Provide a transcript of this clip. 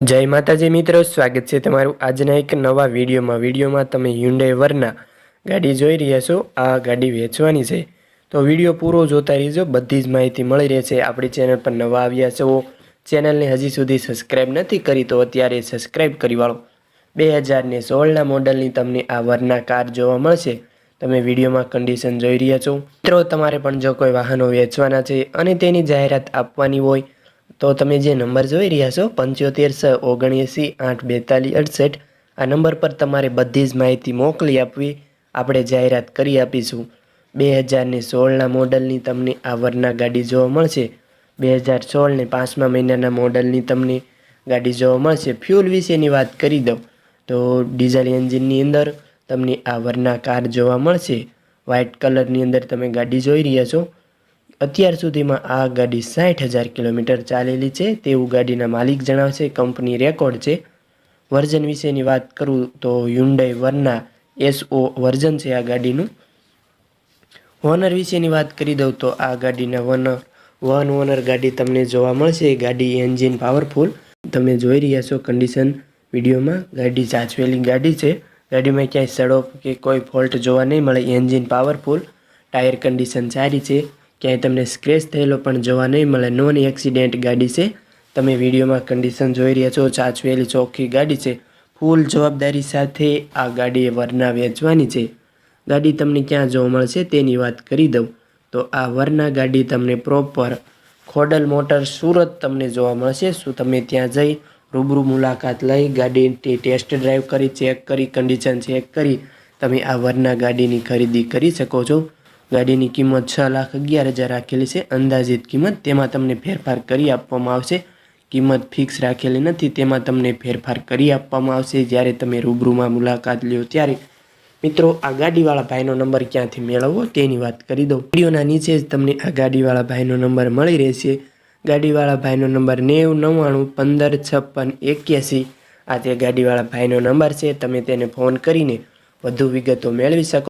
જય માતાજી મિત્રો, સ્વાગત છે તમારું આજના એક નવા વિડીયોમાં. વિડીયોમાં તમે હ્યુન્ડાઈ વરના ગાડી જોઈ રહ્યા છો. આ ગાડી વેચવાની છે. તો વીડિયો પૂરો જોતા રહીજો. બધી જ માહિતી મળી રહેશે. આપણી ચેનલ પર નવા આવ્યા છો, ચેનલને હજી સુધી સબસ્ક્રાઈબ નથી કરી, તો અત્યારે સબસ્ક્રાઈબ કરી વાળો. બે હજારને સોળના મોડલની તમને આ વરના કાર જોવા મળશે. તમે વિડીયોમાં કન્ડિશન જોઈ રહ્યા છો. મિત્રો, તમારે પણ જો કોઈ વાહનો વેચવાના છે અને તેની જાહેરાત આપવાની હોય તો તમે જે નંબર જોઈ રહ્યા છો, પંચોતેર છ ઓગણએંસી આઠ બેતાલીસ અડસઠ, આ નંબર પર તમારે બધી જ માહિતી મોકલી આપવી. આપણે જાહેરાત કરી આપીશું. બે હજારને સોળના મોડલની તમને આ વરના ગાડી જોવા મળશે. બે હજાર સોળને પાંચમા મહિનાના મોડલની તમને ગાડી જોવા મળશે. ફ્યુલ વિશેની વાત કરી દઉં. તો ડીઝલ એન્જિનની અંદર તમને આ વરના કાર જોવા મળશે. વ્હાઇટ કલરની અંદર તમે ગાડી જોઈ રહ્યા છો. અત્યાર સુધીમાં આ ગાડી સાઠ હજાર કિલોમીટર ચાલેલી છે. તેવું ગાડીના માલિક જણાવશે. કંપની રેકોર્ડ છે. વર્ઝન વિશેની વાત કરું તો યુન્ડાઈ વરના એસઓ વર્ઝન છે આ ગાડીનું. ઓનર વિશેની વાત કરી દઉં તો આ ગાડીના વન વન ઓનર ગાડી તમને જોવા મળશે. ગાડી એન્જિન પાવરફુલ તમે જોઈ રહ્યા છો કન્ડિશન વિડીયોમાં. ગાડી સાચવેલી ગાડી છે. ગાડીમાં ક્યાંય સડો કે કોઈ ફોલ્ટ જોવા નહીં મળે. એન્જિન પાવરફુલ ટાયર કન્ડિશન સારી છે. ક્યાંય તમને સ્ક્રેચ થયેલો પણ જોવા નહીં મળે, નોન એક્સિડેન્ટ ગાડી છે. તમે વિડીયોમાં કન્ડિશન જોઈ રહ્યા છો, ચાચવેલી ચોખ્ખી ગાડી છે. ફૂલ જવાબદારી સાથે આ ગાડી વરના વેચવાની છે. ગાડી તમને ક્યાં જોવા મળશે તેની વાત કરી દઉં. તો આ વરના ગાડી તમને પ્રોપર ખોડલ મોટર સુરત તમને જોવા મળશે. શું તમે ત્યાં જઈ રૂબરૂ મુલાકાત લઈ ગાડીની ટેસ્ટ ડ્રાઈવ કરી ચેક કરી કન્ડિશન ચેક કરી તમે આ વરના ગાડીની ખરીદી કરી શકો છો? ગાડીની કિંમત છ લાખ અગિયાર હજાર રાખેલી છે. અંદાજિત કિંમત તેમાં તમને ફેરફાર કરી આપવામાં આવશે. કિંમત ફિક્સ રાખેલી નથી, તેમાં તમને ફેરફાર કરી આપવામાં આવશે. જ્યારે તમે રૂબરૂમાં મુલાકાત લ્યો ત્યારે મિત્રો, આ ગાડીવાળા ભાઈનો નંબર ક્યાંથી મેળવવો તેની વાત કરી દઉં. વિડીયોના નીચે જ તમને આ ગાડીવાળા ભાઈનો નંબર મળી રહેશે. ગાડીવાળા ભાઈનો નંબર નેવ, નવ્વાણું, પંદર, છપ્પન, એક્યાસી. આ તે ગાડીવાળા ભાઈનો નંબર છે. તમે તેને ફોન કરીને વધુ વિગતો મેળવી શકો.